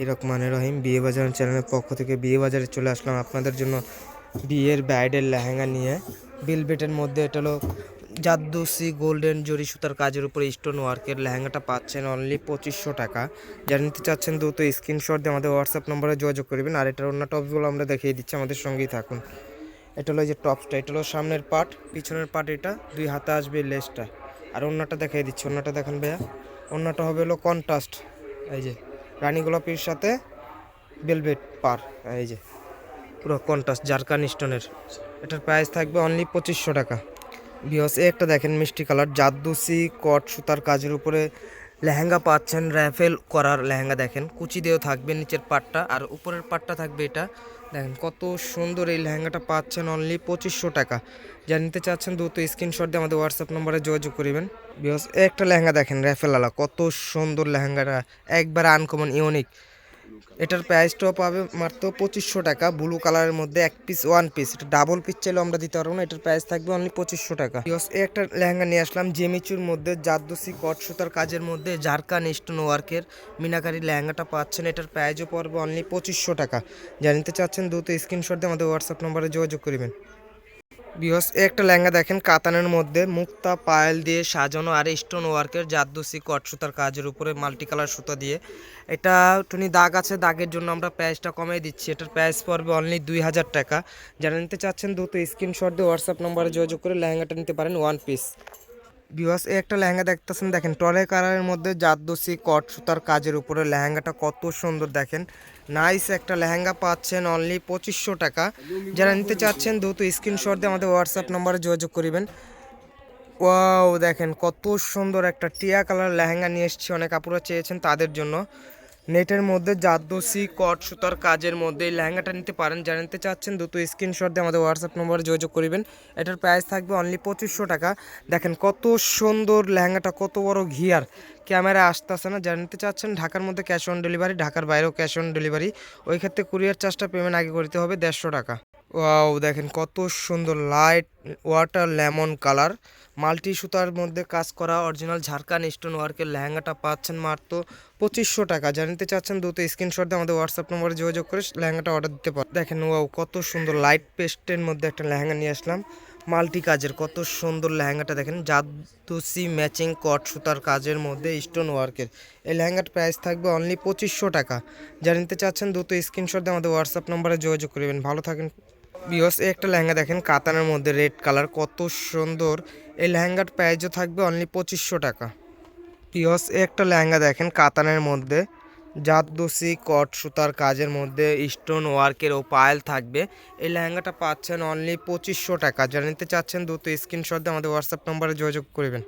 এই রকমানের রহিম বিয়ে বাজার চ্যানেলের পক্ষ থেকে বিয়ে বাজারে চলে আসলাম আপনাদের জন্য বিয়ের ব্রাইডের লেহেঙ্গা নিয়ে। বিলবেটের মধ্যে এটা হলো জাদ্দুসি গোল্ডেন জরি সুতার কাজের উপরে স্টোন ওয়ার্কের লেহেঙ্গাটা পাচ্ছেন অনলি পঁচিশশো টাকা। যারা নিতে চাচ্ছেন দ্রুত স্ক্রিনশট দিয়ে আমাদের হোয়াটসঅ্যাপ নম্বরে যোগাযোগ করবেন আর এটার অন্য টপসগুলো আমরা দেখিয়ে দিচ্ছি, আমাদের সঙ্গেই থাকুন। এটা হলো যে টপসটা এটা হলো সামনের পার্ট পিছনের পার্ট এটা, দুই হাতে আসবে লেসটা আর অন্যটা দেখিয়ে দিচ্ছি, অন্যটা দেখান ভাইয়া। অন্যটা হবে হলো কন্ট্রাস্ট এই যে। রানী সাথে বেলভেট পার। এই যে, পুরো কন্টাস জারকান স্টোনের এটার প্রাইস থাকবে অনলি পঁচিশশো টাকা। বিহস একটা দেখেন মিষ্টি কালার জাদ্দুসি কট সুতার কাজের উপরে লেহেঙ্গা পাচ্ছেন, র্যাফেল করার লেহেঙ্গা দেখেন। কুচি দিয়েও থাকবে নিচের পাটটা, আর উপরের পাটটা থাকবে এটা। দেখেন কত সুন্দর এই লেহেঙ্গাটা পাচ্ছেন অনলি পঁচিশশো টাকা। যা নিতে চাচ্ছেন দ্রুত স্ক্রিনশট দিয়ে আমাদের হোয়াটসঅ্যাপ নম্বরে যোগাযোগ করিবেন। বিকজ একটা লেহেঙ্গা দেখেন র্যাফেলালা কত সুন্দর লেহেঙ্গাটা, একবার আনকমন ইউনিক এটার প্রাইসটাও পাবে মাত্র পঁচিশশো টাকা। ব্লু কালারের মধ্যে এক পিস ওয়ান পিস এটা ডাবল পিস চাইলেও আমরা দিতে পারব না, এটার প্রাইস থাকবে অনলি পঁচিশশো টাকা। একটা লেহেঙ্গা নিয়ে আসলাম জেমিচুর মধ্যে জাদ্দুসি কট সুতার কাজের মধ্যে জারকান স্টোন ওয়ার্কের মিনাকারি লেহেঙ্গাটা পাচ্ছেন। এটার প্রাইসও পড়বে অনলি পঁচিশশো টাকা। যা নিতে চাচ্ছেন, দ্রুত স্ক্রিনশট দিয়ে আমাদের হোয়াটসঅ্যাপ নম্বরে যোগাযোগ করবেন। বিহস একটা লেহেঙ্গা দেখেন, কাতানের মধ্যে মুক্তা, পায়েল দিয়ে সাজানো আর স্টোন ওয়ার্কের জাদুসি কট সুতার কাজের উপরে মাল্টি কালার সুতা দিয়ে। এটা টুনি দাগ আছে, দাগের জন্য আমরা প্রাইসটা কমিয়ে দিচ্ছি। এটার প্রাইস পড়বে অনলি দুই হাজার টাকা। যারা নিতে চাচ্ছেন, দ্রুত স্ক্রিনশট দিয়ে হোয়াটসঅ্যাপ নম্বরে যোগাযোগ করে লেহেঙ্গাটা নিতে পারেন ওয়ান পিস বিওয়াস এই একটা লেহেঙ্গা দেখতেছেন, দেখেন টলে কালারের মধ্যে জাতদোষি কট সুতার কাজের উপরে লেহেঙ্গাটা কত সুন্দর দেখেন। নাইস একটা লেহেঙ্গা পাচ্ছেন অনলি পঁচিশশো টাকা। যারা নিতে চাচ্ছেন, দ্রুত স্ক্রিনশট দিয়ে আমাদের হোয়াটসঅ্যাপ নম্বরে যোগাযোগ করিবেন। ওয়াও দেখেন, কত সুন্দর একটা টিয়া কালার লেহেঙ্গা নিয়ে এসছি, অনেক আপুরা চেয়েছেন তাদের জন্য। নেটের মধ্যে জাদুসি কট, সুতার কাজের মধ্যে এই লেহেঙ্গাটা নিতে পারেন। জানতে চাচ্ছেন দুটো স্ক্রিনশট দিয়ে আমাদের হোয়াটসঅ্যাপ নম্বরে যোগাযোগ করবেন। এটার প্রাইস থাকবে অনলি পঁচিশশো টাকা। দেখেন কত সুন্দর লেহেঙ্গাটা, কত বড় ঘিয়ার। ক্যামেরা আসতেছে না। জানতে চাচ্ছেন, ঢাকার মধ্যে ক্যাশ অন ডেলিভারি ঢাকার বাইরেও ক্যাশ অন ডেলিভারি ওই ক্ষেত্রে কুরিয়ার চার্জটা পেমেন্ট আগে করতে হবে দেড়শো টাকা। ওয়াও, দেখেন কত সুন্দর light water lemon colour. Multi সুতার মধ্যে কাজ করা অরিজিনাল ঝাড়খান্ড স্টোন ওয়ার্কের লেহেঙ্গাটা পাচ্ছেন মাত্র পঁচিশশো টাকা। জানতে চাচ্ছেন দ্রুত স্ক্রিনশট দিয়ে আমাদের হোয়াটসঅ্যাপ নম্বরে যোগাযোগ করে লেহেঙ্গাটা অর্ডার দিতে পারেন দেখেন, ওয়াও, কত সুন্দর লাইট পেস্টের মধ্যে একটা লেহেঙ্গা নিয়ে আসলাম। মাল্টি কাজের কত সুন্দর লেহেঙ্গাটা দেখেন জাদুসি ম্যাচিং কট সুতার কাজের মধ্যে স্টোন ওয়ার্কের এই লেহেঙ্গার প্রাইস থাকবে অনলি পঁচিশশো টাকা। যারা নিতে চাচ্ছেন দ্রুত স্ক্রিনশট দিয়ে আমাদের হোয়াটসঅ্যাপ নম্বরে যোগাযোগ করবেন। ভালো থাকেন। বিয়স এই একটা লেহেঙ্গা দেখেন, কাতানের মধ্যে রেড কালার, কত সুন্দর। এই লেহেঙ্গার প্রাইসও থাকবে অনলি পঁচিশশো টাকা। পিয়স এই একটা লেহেঙ্গা দেখেন, কাতানের মধ্যে। জাতদোসি কট সুতার কাজের মধ্যে স্টোন ওয়ার্কের ও পায়েল থাকবে। এই লেহেঙ্গাটা পাচ্ছেন অনলি পঁচিশশো টাকা। যারা নিতে চাচ্ছেন, দ্রুত স্ক্রিনশট দিয়ে আমাদের হোয়াটসঅ্যাপ নম্বরে যোগাযোগ করবেন।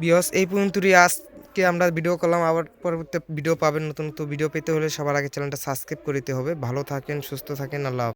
বিয়স এই পর্যন্তই আজকে আমরা ভিডিও করলাম। আবার পরবর্তী ভিডিও পাবেন। নতুন নতুন ভিডিও পেতে হলে সবার আগে চ্যানেলটা সাবস্ক্রাইব করতে হবে। ভালো থাকেন, সুস্থ থাকেন, আল্লাহ।